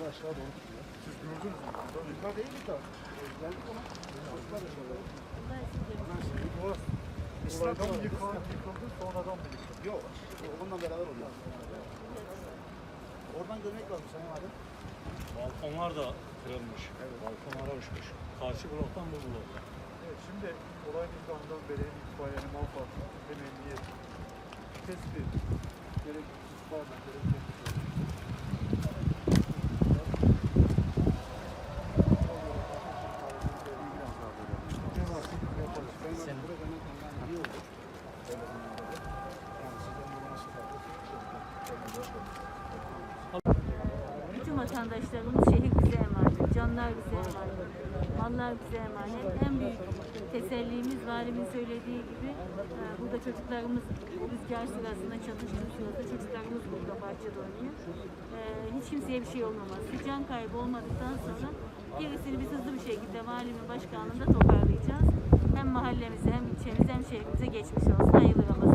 anda aşağı doğru tutuyor. Siz gördünüz mü? Yukarı değildik daha. Geldik ama. Çocuklar aşağıda. Boğaz olaydan mı yıkıldı, yıkıldı sonradan mı yıkıldı? Yok. Onunla beraber oluyor. Oradan görmek lazım Sayın Valim. Balkonlar da kırılmış. Balkonlara uçmuş. Karşı bloktan bu blok. Evet, şimdi olayın ilgahından beri hem itfaiye hem AFAD hem emniyet tespit gerek bazen gerek Senin. Bütün vatandaşlarımız şehir bize emanet, canlar bize emanet, mallar bize emanet. En büyük tesellimiz valimin söylediği gibi e, burada çocuklarımız rüzgar sırasında çalıştığı sırada çocuklarımız burada bahçede oynuyor. E, Hiç kimseye bir şey olmaması. Can kaybı olmadıktan sonra gerisini biz hızlı bir şekilde valimin başkanlığında toparlayacağız. Hem mahallemize hem ilçemize hem şehrimize geçmiş olsun. Hayırlı Ramazanlar.